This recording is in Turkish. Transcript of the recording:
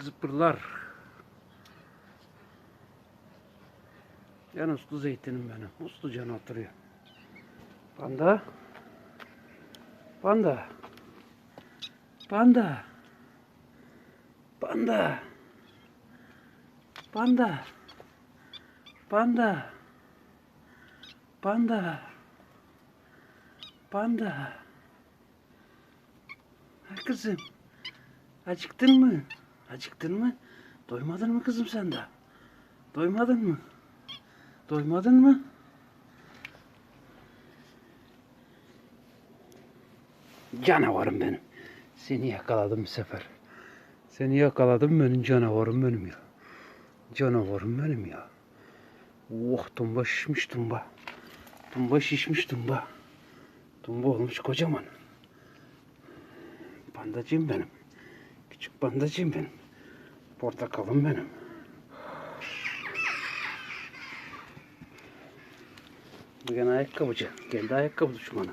Zıpırlar. En uslu zeytinim benim. Uslu can oturuyor. Panda. Panda. Panda. Panda. Panda. Panda. Panda. Panda. Ha kızım. Acıktın mı? Acıktın mı? Doymadın mı kızım sen de? Doymadın mı? Doymadın mı? Canavarım benim. Seni yakaladım bu sefer. Seni yakaladım benim canavarım benim ya. Canavarım benim ya. Oh tumba şişmiş tumba. Tumba şişmiş tumba. Tumba olmuş kocaman. Pandacığım benim. Küçük pandacığım benim. Portakalım benim. Bugün ayakkabıcı. Kendi ayakkabı düşmanı.